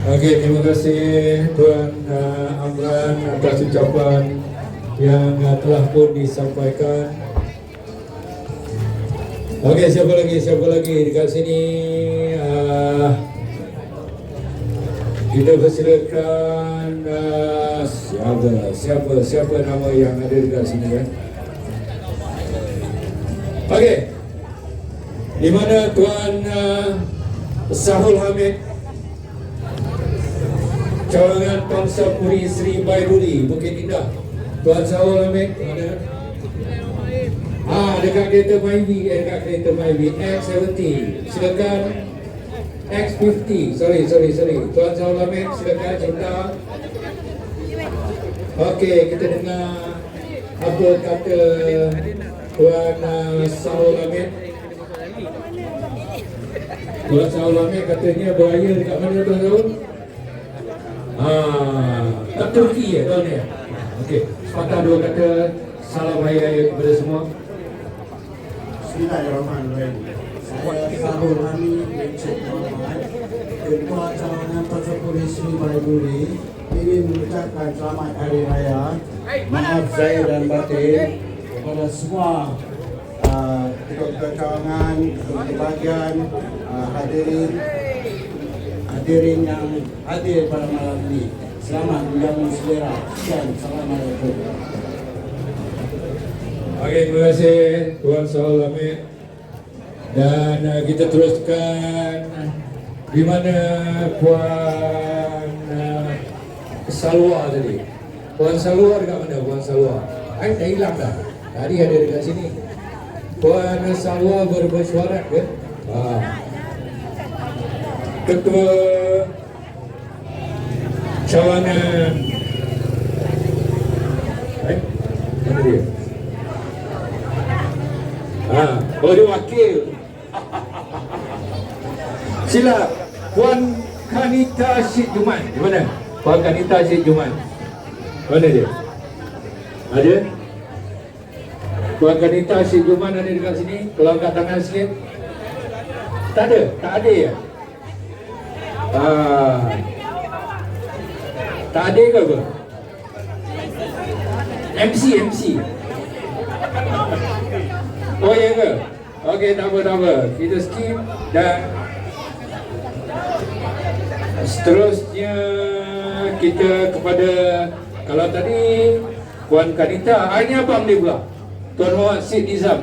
Okey, terima kasih Tuan uh, Amran atas ucapan yang uh, telah pun disampaikan. Okey, siapa lagi? Siapa lagi dekat sini? Uh, kita persilakan uh, siapa? Siapa? Siapa nama yang ada dekat sini kan? Okey. Di mana Tuan uh, Sahul Hamid Cawangan Pangsa Puri Sri Bairuli Bukit Indah Tuan Sahul Hamid mana? Ah, dekat kereta Myvi, eh, dekat kereta Myvi X70. Silakan X50. Sorry, sorry, sorry. Tuan Sahul Hamid, silakan cinta. Okey, kita dengar apa kata Tuan uh, Sahul Hamid. Tuan Sahul Hamid katanya beraya dekat mana Tuan Sahul? Ah, kat Turki ya tuan ya. Okey, sepatah dua kata salam raya kepada semua. Bismillahirrahmanirrahim. Saya bin Cik Muhammad, Ketua Cawangan Pasar Polis Sri Baiduri ingin mengucapkan selamat Hari Raya. Maaf saya dan batin kepada semua uh, ketua-ketua cawangan, ketua bahagian, uh, hadirin hadirin yang hadir pada malam ini. Selamat menjamu selera. Sekian. Assalamualaikum. Okey, terima kasih Tuan Saul Hamid. Dan uh, kita teruskan di mana Puan uh, Salwa tadi. Puan Salwa dekat mana Puan Salwa? Ai dah hilang dah. Tadi ada dekat sini. Puan Salwa bermesyuarat ke? Ha. Ketua cawangan Eh, mana dia? Ha, oh wakil. Sila Puan Kanita Syed Juman. Di mana? Puan Kanita Syed Juman. Mana dia? Ada? Puan Kanita Syed Juman ada dekat sini? Tolong angkat tangan sikit. Tak ada? Tak ada ya? Ah. Tak ada ke apa? MC, MC. Oh ya ke? Okey, tak apa, tak apa. Kita skip dan seterusnya kita kepada kalau tadi Puan Kanita, ah, ini abang dia pula. Tuan Muhammad Sid Nizam.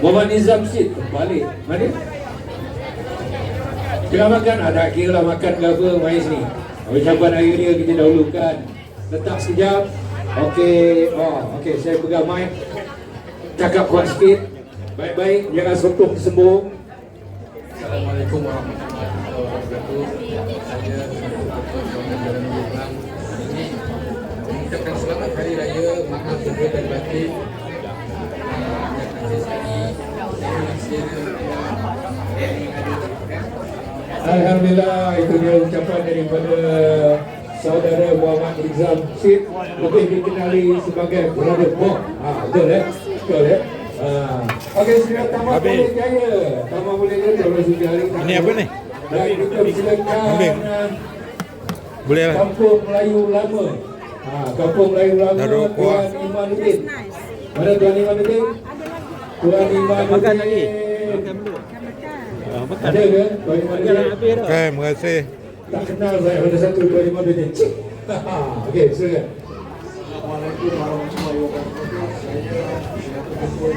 Muhammad Nizam Sid, balik. Mana? Tengah makan, ada kira lah makan ke apa, mari sini. Ucapan hari ni kita dahulukan. Letak sekejap. Okey, oh, okey, saya pegang mic cakap kuat sikit baik-baik jangan sotok sembung Assalamualaikum warahmatullahi wabarakatuh. Saya ini selamat Hari Raya Maaf Lahir dan Batin. Ah, Dan Alhamdulillah itu dia ucapan daripada saudara Muhammad Rizal Syed lebih dikenali sebagai Brother Bob ha, betul ya betul ya ha. Okey, sudah tamat Habis. boleh jaya Tamat boleh jaya kasih hari Ini apa ni? Dan kita Ambil. ah, Boleh lah. Kampung Melayu Lama. Ha, Kampung Melayu Lama Dah dua Tuan kuah. Imanuddin. Mana Tuan Imanuddin? Tuan Imanuddin. Makan lagi. Ada ke Tuan Imanuddin? Okay, terima kasih. Tak kenal saya ada satu Tuan Imanuddin. Cik. Okey, silakan. Assalamualaikum warahmatullahi wabarakatuh.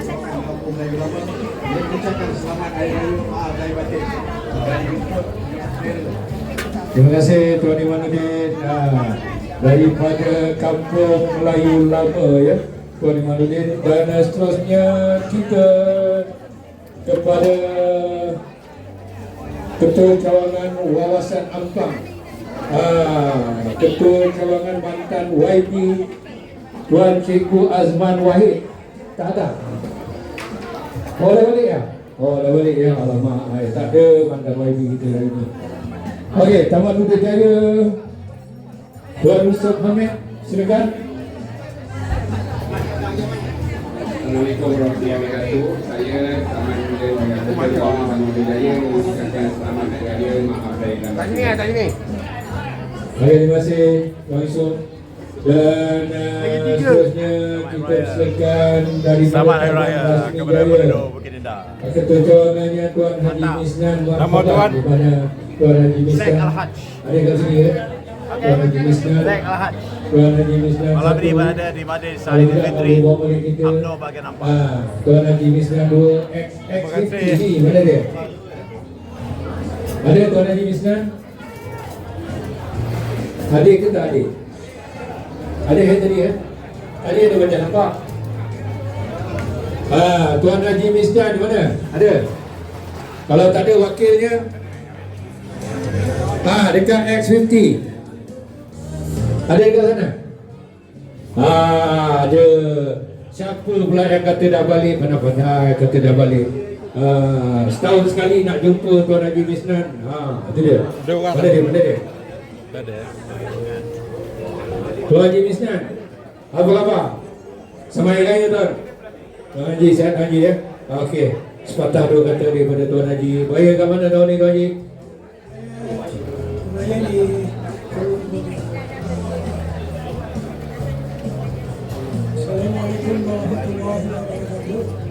Saya Kampung Melayu Lama ingin mengucapkan selamat Hari Raya Maaf Batin. Terima kasih Tuan Imanuddin. Ha, daripada Kampung Melayu Lama ya. Tuan Imanuddin dan seterusnya kita kepada Ketua Cawangan Wawasan Ampang. Ah, Ketua Cawangan Mantan YB Tuan Cikgu Azman Wahid. Tak ada? Dah balik ya? Oh dah balik ya. Alamak ay, Tak ada mantan YB kita hari ni. Okey Taman Muda Jaya. Tuan Ustaz Hamid Silakan. Assalamualaikum warahmatullahi wabarakatuh. Saya Taman Muda Jaya Taman Muda Jaya selamat hari raya maaf lahir dan batin. Baik, terima kasih Yusuf. Dan uh, seterusnya kita silakan dari Selamat Hari Raya kepada penduduk Bukit Indah. Ketua cawangannya Tuan Haji Misnan Nama Tuan? Di mana Tuan Haji Misnan Zack Al-Haj. Ada kat sini ya Tuan Haji Misnan Zack Al-Haj. Tuan Haji Misnan Malam ini berada di Madin Sahid tidak, Fitri. UMNO bagian empat. Ah, Tuan Haji Misnan dua X X Terima kasih. ni mana dia? Ada Tuan Haji Misnan? Adik ke tak adik? Adik ya tadi ya? Tadi ada macam nampak? Ah, Tuan Haji Misnan di mana? Ada? Kalau tak ada wakilnya Ah, dekat X50 Ada dekat sana? Ah, ada Siapa pula yang kata dah balik Pandai-pandai kata dah balik ah, Setahun sekali nak jumpa Tuan Haji Misnan ah, Itu dia Ada orang. Mana dia, mana dia ada. Tuan Haji Misnan Apa khabar? Sama hari raya tuan Tuan Haji, sihat Tuan Haji ya Okey Sepatah dua kata daripada Tuan Haji Raya kat mana tahun ni Tuan Haji? Raya di Assalamualaikum warahmatullahi wabarakatuh.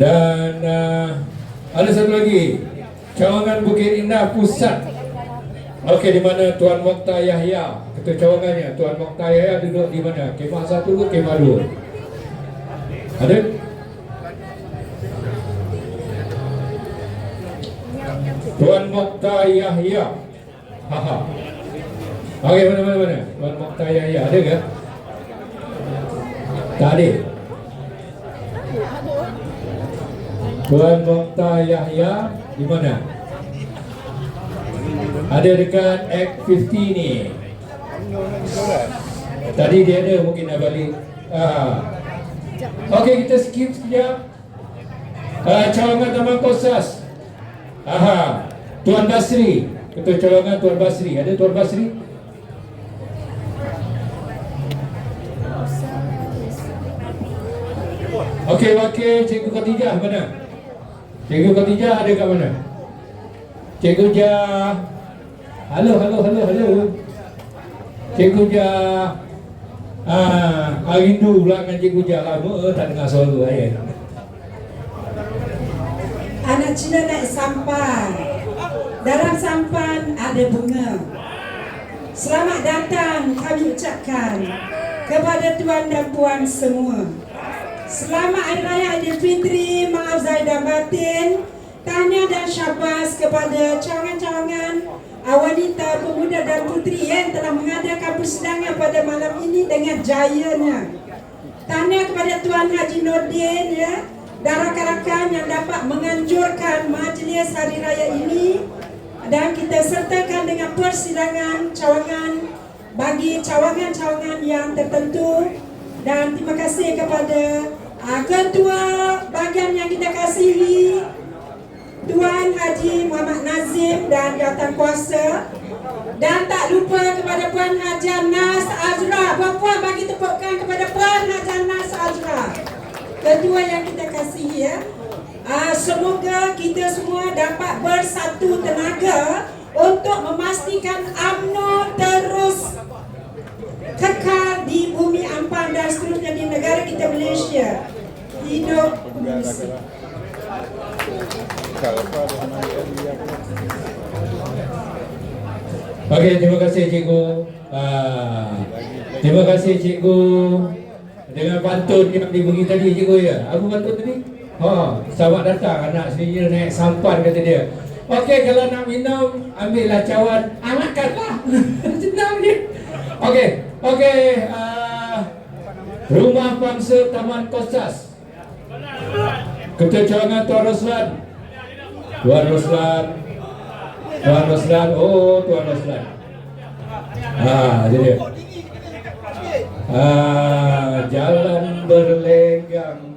dan uh, ada satu lagi cawangan Bukit Indah Pusat Okey, di mana Tuan Mokhtar Yahya ketua cawangannya Tuan Mokhtar Yahya duduk di mana? Kemah satu ke kemah dua? Ada? Tuan Mokhtar Yahya. Haha. Okey, mana mana mana? Tuan Mokhtar Yahya ada ke? Tak ada. Tuan Mokhtar Yahya di mana? Ada dekat Act 50 ni. Tadi dia ada mungkin dah balik. Ah. Okey, kita skip sekejap. Ah, cawangan Taman Kosas. Aha. Tuan Basri. Ketua cawangan Tuan Basri. Ada Tuan Basri? Okey, wakil Cikgu Khatijah mana? Cikgu Khatijah ada kat mana? Cikgu Jah. Halo, halo, halo, halo. Cikgu Jah. Ah, hari rindu pula dengan Cikgu Jah lama tak dengar suara saya. Anak Cina naik sampan. Dalam sampan ada bunga. Selamat datang kami ucapkan kepada tuan dan puan semua. Selamat Hari Raya Aidilfitri, maaf zahir dan batin. Tahniah dan syabas kepada cawangan-cawangan wanita, pemuda dan puteri yang telah mengadakan persidangan pada malam ini dengan jayanya. Tahniah kepada Tuan Haji Nordin ya dan rakan-rakan yang dapat menganjurkan majlis hari raya ini dan kita sertakan dengan persidangan cawangan bagi cawangan-cawangan yang tertentu dan terima kasih kepada ketua bahagian yang kita kasihi Tuan Haji Muhammad Nazim dan jawatan kuasa. Dan tak lupa kepada Puan Haji Nas Azra. Puan-puan bagi tepukan kepada Puan Haji Nas Azra. Kedua yang kita kasihi ya. Uh, Semoga kita semua dapat bersatu tenaga Untuk memastikan UMNO terus kekal di bumi Ampang dan seterusnya di negara kita Malaysia Hidup Okey, terima kasih cikgu. Ah, terima kasih cikgu. Dengan pantun yang diberi tadi cikgu ya. Apa pantun tadi? Ha, selamat datang anak sendiri naik sampan kata dia. Okey, kalau nak minum, ambillah cawan. Ah, makanlah. Senang je. Okey, okey. ah, Rumah Bangsa Taman Kosas. Cawangan Tuan Roslan. Tuan Roslan. Tuan Roslan, oh Tuan Roslan. Ah, jadi. Ah, jalan berlegang